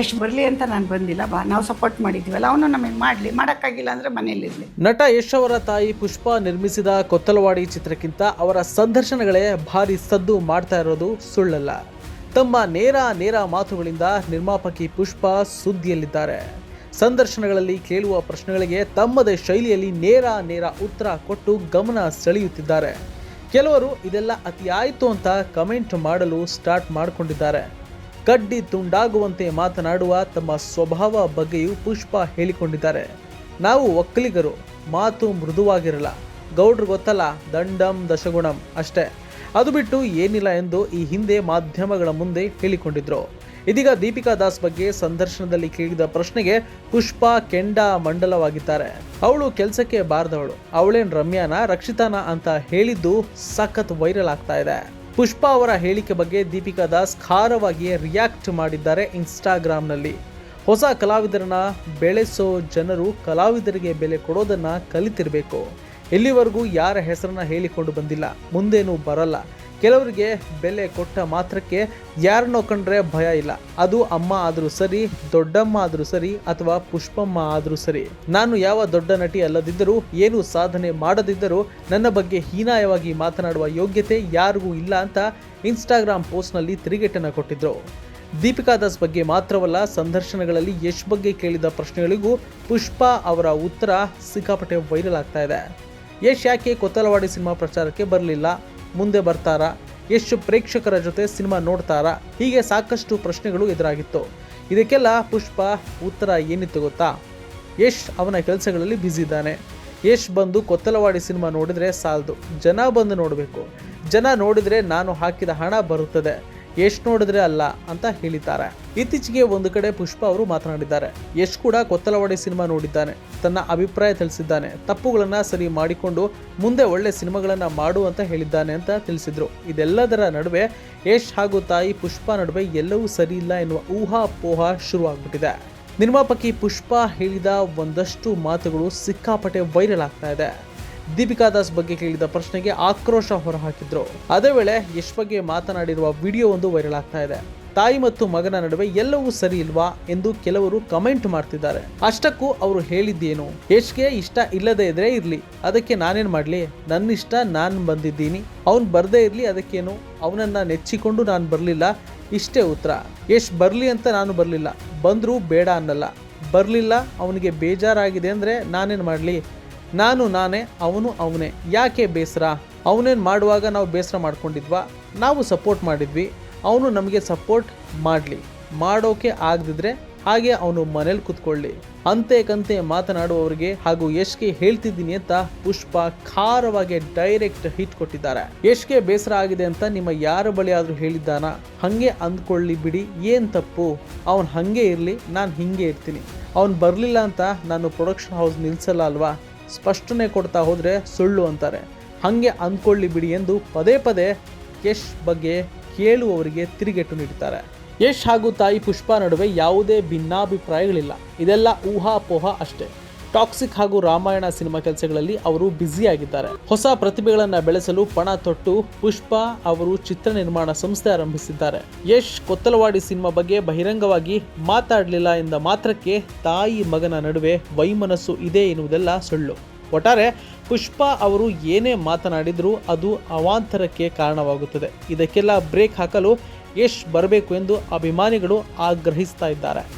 ಎಷ್ಟು ಬರಲಿ ಅಂತ ನಾನು ಬಂದಿಲ್ಲ. ಬಾ, ನಾವು ಸಪೋರ್ಟ್ ಮಾಡಿದ್ದೀವಲ್ಲ, ಅವನು ನಮಗೆ ಮಾಡಲಿ. ಮಾಡೋಕ್ಕಾಗಿಲ್ಲ ಅಂದರೆ ಮನೆಯಲ್ಲಿರಲಿ ನಟ ಯಶ್ ಅವರ ತಾಯಿ ಪುಷ್ಪ ನಿರ್ಮಿಸಿದ ಕೊತ್ತಲವಾಡಿ ಚಿತ್ರಕ್ಕಿಂತ ಅವರ ಸಂದರ್ಶನಗಳೇ ಭಾರಿ ಸದ್ದು ಮಾಡ್ತಾ ಇರೋದು ಸುಳ್ಳಲ್ಲ. ತಮ್ಮ ನೇರ ನೇರ ಮಾತುಗಳಿಂದ ನಿರ್ಮಾಪಕಿ ಪುಷ್ಪ ಸುದ್ದಿಯಲ್ಲಿದ್ದಾರೆ. ಸಂದರ್ಶನಗಳಲ್ಲಿ ಕೇಳುವ ಪ್ರಶ್ನೆಗಳಿಗೆ ತಮ್ಮದೇ ಶೈಲಿಯಲ್ಲಿ ನೇರ ನೇರ ಉತ್ತರ ಕೊಟ್ಟು ಗಮನ ಸೆಳೆಯುತ್ತಿದ್ದಾರೆ. ಕೆಲವರು ಇದೆಲ್ಲ ಅತಿಯಾಯಿತು ಅಂತ ಕಮೆಂಟ್ ಮಾಡಲು ಸ್ಟಾರ್ಟ್ ಮಾಡಿಕೊಂಡಿದ್ದಾರೆ. ಕಡ್ಡಿ ತುಂಡಾಗುವಂತೆ ಮಾತನಾಡುವ ತಮ್ಮ ಸ್ವಭಾವ ಬಗ್ಗೆಯೂ ಪುಷ್ಪ ಹೇಳಿಕೊಂಡಿದ್ದಾರೆ. ನಾವು ಒಕ್ಕಲಿಗರು, ಮಾತು ಮೃದುವಾಗಿರಲ್ಲ. ಗೌಡ್ರು ಗೊತ್ತಲ್ಲ, ದಂಡಂ ದಶಗುಣಂ ಅಷ್ಟೇ. ಅದು ಬಿಟ್ಟು ಏನಿಲ್ಲ ಎಂದು ಈ ಹಿಂದೆ ಮಾಧ್ಯಮಗಳ ಮುಂದೆ ಹೇಳಿಕೊಂಡಿದ್ರು. ಇದೀಗ ದೀಪಿಕಾ ದಾಸ್ ಬಗ್ಗೆ ಸಂದರ್ಶನದಲ್ಲಿ ಕೇಳಿದ ಪ್ರಶ್ನೆಗೆ ಪುಷ್ಪ ಕೆಂಡ ಮಂಡಲವಾಗಿದ್ದಾರೆ. ಅವಳು ಕೆಲಸಕ್ಕೆ ಬಾರದವಳು. ಅವಳೇನ್ ರಮ್ಯಾನ, ರಕ್ಷಿತಾನ ಅಂತ ಹೇಳಿದ್ದು ಸಖತ್ ವೈರಲ್ ಆಗ್ತಾ ಇದೆ. ಪುಷ್ಪ ಅವರ ಹೇಳಿಕೆ ಬಗ್ಗೆ ದೀಪಿಕಾ ದಾಸ್ ಖಾರವಾಗಿ ರಿಯಾಕ್ಟ್ ಮಾಡಿದ್ದಾರೆ ಇನ್ಸ್ಟಾಗ್ರಾಮ್ನಲ್ಲಿ ಹೊಸ ಕಲಾವಿದರನ್ನ ಬೆಳೆಸೋ ಜನರು ಕಲಾವಿದರಿಗೆ ಬೆಲೆ ಕೊಡೋದನ್ನ ಕಲಿತಿರಬೇಕು. ಇಲ್ಲಿವರೆಗೂ ಯಾರ ಹೆಸರನ್ನ ಹೇಳಿಕೊಂಡು ಬಂದಿಲ್ಲ. ಮುಂದೇನೂ ಬರಲ್ಲ. ಕೆಲವರಿಗೆ ಬೆಲೆ ಕೊಟ್ಟ ಮಾತ್ರಕ್ಕೆ ಯಾರನ್ನೋ ಕಂಡ್ರೆ ಭಯ ಇಲ್ಲ. ಅದು ಅಮ್ಮ ಆದರೂ ಸರಿ, ದೊಡ್ಡಮ್ಮ ಆದರೂ ಸರಿ ಅಥವಾ ಪುಷ್ಪಮ್ಮ ಆದರೂ ಸರಿ. ನಾನು ಯಾವ ದೊಡ್ಡ ನಟಿ ಅಲ್ಲದಿದ್ದರೂ, ಏನು ಸಾಧನೆ ಮಾಡದಿದ್ದರೂ ನನ್ನ ಬಗ್ಗೆ ಹೀನಾಯವಾಗಿ ಮಾತನಾಡುವ ಯೋಗ್ಯತೆ ಯಾರಿಗೂ ಇಲ್ಲ ಅಂತ ಇನ್ಸ್ಟಾಗ್ರಾಮ್ ಪೋಸ್ಟ್ನಲ್ಲಿ ತಿರುಗೇಟನ್ನು ಕೊಟ್ಟಿದ್ರು. ದೀಪಿಕಾ ದಾಸ್ ಬಗ್ಗೆ ಮಾತ್ರವಲ್ಲ, ಸಂದರ್ಶನಗಳಲ್ಲಿ ಯಶ್ ಬಗ್ಗೆ ಕೇಳಿದ ಪ್ರಶ್ನೆಗಳಿಗೂ ಪುಷ್ಪಾ ಅವರ ಉತ್ತರ ಸಿಕ್ಕಾಪಟ್ಟೆ ವೈರಲ್ ಆಗ್ತಾ ಇದೆ. ಯಶ್ ಯಾಕೆ ಕೊತ್ತಲವಾಡಿ ಸಿನಿಮಾ ಪ್ರಚಾರಕ್ಕೆ ಬರಲಿಲ್ಲ? ಮುಂದೆ ಬರ್ತಾರಾ? ಎಷ್ಟು ಪ್ರೇಕ್ಷಕರ ಜೊತೆ ಸಿನಿಮಾ ನೋಡ್ತಾರಾ? ಹೀಗೆ ಸಾಕಷ್ಟು ಪ್ರಶ್ನೆಗಳು ಎದುರಾಗಿತ್ತು. ಇದಕ್ಕೆಲ್ಲ ಪುಷ್ಪ, ಉತ್ತರ ಏನಿತ್ತು ಗೊತ್ತಾ? ಯಶ್ ಅವನ ಕೆಲಸಗಳಲ್ಲಿ ಬ್ಯುಸಿ ಇದ್ದಾನೆ. ಯಶ್ ಬಂದು ಕೊತ್ತಲವಾಡಿ ಸಿನಿಮಾ ನೋಡಿದರೆ ಸಾಲದು. ಜನ ಬಂದು ನೋಡಬೇಕು. ಜನ ನೋಡಿದರೆ ನಾನು ಹಾಕಿದ ಹಣ ಬರುತ್ತದೆ. ಯಶ್ ನೋಡಿದ್ರೆ ಅಲ್ಲ ಅಂತ ಹೇಳಿದ್ದಾರೆ. ಇತ್ತೀಚೆಗೆ ಒಂದು ಕಡೆ ಪುಷ್ಪ ಅವರು ಮಾತನಾಡಿದ್ದಾರೆ. ಯಶ್ ಕೂಡ ಕೊತ್ತಲವಾಡಿ ಸಿನಿಮಾ ನೋಡಿದ್ದಾನೆ. ತನ್ನ ಅಭಿಪ್ರಾಯ ತಿಳಿಸಿದ್ದಾನೆ. ತಪ್ಪುಗಳನ್ನ ಸರಿ ಮಾಡಿಕೊಂಡು ಮುಂದೆ ಒಳ್ಳೆ ಸಿನಿಮಾಗಳನ್ನ ಮಾಡು ಅಂತ ಹೇಳಿದ್ದಾನೆ ಅಂತ ತಿಳಿಸಿದ್ರು. ಇದೆಲ್ಲದರ ನಡುವೆ ಯಶ್ ಹಾಗೂ ತಾಯಿ ಪುಷ್ಪ ನಡುವೆ ಎಲ್ಲವೂ ಸರಿ ಇಲ್ಲ ಎನ್ನುವ ಊಹಾಪೋಹ ಶುರುವಾಗ್ಬಿಟ್ಟಿದೆ. ನಿರ್ಮಾಪಕಿ ಪುಷ್ಪ ಹೇಳಿದ ಒಂದಷ್ಟು ಮಾತುಗಳು ಸಿಕ್ಕಾಪಟ್ಟೆ ವೈರಲ್ ಆಗ್ತಾ ಇದೆ. ದೀಪಿಕಾ ದಾಸ್ ಬಗ್ಗೆ ಕೇಳಿದ ಪ್ರಶ್ನೆಗೆ ಆಕ್ರೋಶ ಹೊರಹಾಕಿದ್ರು. ಅದೇ ವೇಳೆ ಯಶ್ ಬಗ್ಗೆ ಮಾತನಾಡಿರುವ ವಿಡಿಯೋ ಒಂದು ವೈರಲ್ ಆಗ್ತಾ ಇದೆ. ತಾಯಿ ಮತ್ತು ಮಗನ ನಡುವೆ ಎಲ್ಲವೂ ಸರಿ ಇಲ್ವಾ ಎಂದು ಕೆಲವರು ಕಮೆಂಟ್ ಮಾಡ್ತಿದ್ದಾರೆ. ಅಷ್ಟಕ್ಕೂ ಅವರು ಹೇಳಿದ್ದೇನು, ಯಶ್ಗೆ ಇಷ್ಟ ಇಲ್ಲದೇ ಇದ್ರೆ ಇರ್ಲಿ, ಅದಕ್ಕೆ ನಾನೇನ್ ಮಾಡ್ಲಿ? ನನ್ನ ಇಷ್ಟ ನಾನು ಬಂದಿದ್ದೀನಿ. ಅವನ್ ಬರದೇ ಇರ್ಲಿ, ಅದಕ್ಕೇನು? ಅವನನ್ನ ನೆಚ್ಚಿಕೊಂಡು ನಾನು ಬರಲಿಲ್ಲ, ಇಷ್ಟೇ ಉತ್ತರ. ಯಶ್ ಬರ್ಲಿ ಅಂತ ನಾನು ಬರಲಿಲ್ಲ, ಬಂದರೂ ಬೇಡ ಅನ್ನಲ್ಲ. ಬರಲಿಲ್ಲ, ಅವನಿಗೆ ಬೇಜಾರಾಗಿದೆ ಅಂದರೆ ನಾನೇನು ಮಾಡಲಿ? ನಾನು ನಾನೇ, ಅವನು ಅವನೇ. ಯಾಕೆ ಬೇಸರ? ಅವನೇನು ಮಾಡುವಾಗ ನಾವು ಬೇಸರ ಮಾಡ್ಕೊಂಡಿದ್ವಾ? ನಾವು ಸಪೋರ್ಟ್ ಮಾಡಿದ್ವಿ. ಅವನು ನಮಗೆ ಸಪೋರ್ಟ್ ಮಾಡಲಿ. ಮಾಡೋಕೆ ಆಗದಿದ್ರೆ ಹಾಗೆ ಅವನು ಮನೇಲಿ ಕೂತ್ಕೊಳ್ಳಿ. ಕಂತೆ ಮಾತನಾಡುವವರಿಗೆ ಹಾಗೂ ಯಶ್ಗೆ ಹೇಳ್ತಿದ್ದೀನಿ ಅಂತ ಪುಷ್ಪ ಖಾರವಾಗಿ ಡೈರೆಕ್ಟ್ ಹಿಟ್ ಕೊಟ್ಟಿದ್ದಾರೆ. ಯಶ್ಗೆ ಬೇಸರ ಆಗಿದೆ ಅಂತ ನಿಮ್ಮ ಯಾರ ಬಳಿ ಆದ್ರೂ ಹೇಳಿದ್ದಾನ? ಹಂಗೆ ಅಂದ್ಕೊಳ್ಳಿ ಬಿಡಿ, ಏನು ತಪ್ಪು? ಅವನು ಹಂಗೆ ಇರ್ಲಿ, ನಾನು ಹಿಂಗೆ ಇರ್ತೀನಿ. ಅವನ್ ಬರಲಿಲ್ಲ ಅಂತ ನಾನು ಪ್ರೊಡಕ್ಷನ್ ಹೌಸ್ ನಿಲ್ಸಲ್ಲ ಅಲ್ವಾ? ಸ್ಪಷ್ಟನೆ ಕೊಡ್ತಾ ಹೋದರೆ ಸುಳ್ಳು ಅಂತಾರೆ. ಹಾಗೆ ಅಂದ್ಕೊಳ್ಳಿ ಬಿಡಿ ಎಂದು ಪದೇ ಪದೇ ಯಶ್ ಬಗ್ಗೆ ಕೇಳುವವರಿಗೆ ತಿರುಗೇಟು ನೀಡುತ್ತಾರೆ ಯಶ್ ಹಾಗೂ ತಾಯಿ ಪುಷ್ಪ ನಡುವೆ ಯಾವುದೇ ಭಿನ್ನಾಭಿಪ್ರಾಯಗಳಿಲ್ಲ. ಇದೆಲ್ಲ ಊಹಾಪೋಹ ಅಷ್ಟೇ. ಟಾಕ್ಸಿಕ್ ಹಾಗೂ ರಾಮಾಯಣ ಸಿನಿಮಾ ಕೆಲಸಗಳಲ್ಲಿ ಅವರು ಬ್ಯುಸಿಯಾಗಿದ್ದಾರೆ. ಹೊಸ ಪ್ರತಿಭೆಗಳನ್ನು ಬೆಳೆಸಲು ಪಣ ತೊಟ್ಟು ಪುಷ್ಪ ಅವರು ಚಿತ್ರ ನಿರ್ಮಾಣ ಸಂಸ್ಥೆ ಆರಂಭಿಸಿದ್ದಾರೆ. ಯಶ್ ಕೊತ್ತಲವಾಡಿ ಸಿನಿಮಾ ಬಗ್ಗೆ ಬಹಿರಂಗವಾಗಿ ಮಾತಾಡಲಿಲ್ಲ ಎಂದ ಮಾತ್ರಕ್ಕೆ ತಾಯಿ ಮಗನ ನಡುವೆ ವೈಮನಸ್ಸು ಇದೆ ಎನ್ನುವುದೆಲ್ಲ ಸುಳ್ಳು. ಒಟ್ಟಾರೆ ಪುಷ್ಪ ಅವರು ಏನೇ ಮಾತನಾಡಿದರೂ ಅದು ಅವಾಂತರಕ್ಕೆ ಕಾರಣವಾಗುತ್ತದೆ. ಇದಕ್ಕೆಲ್ಲ ಬ್ರೇಕ್ ಹಾಕಲು ಯಶ್ ಬರಬೇಕು ಎಂದು ಅಭಿಮಾನಿಗಳು ಆಗ್ರಹಿಸ್ತಾ ಇದ್ದಾರೆ.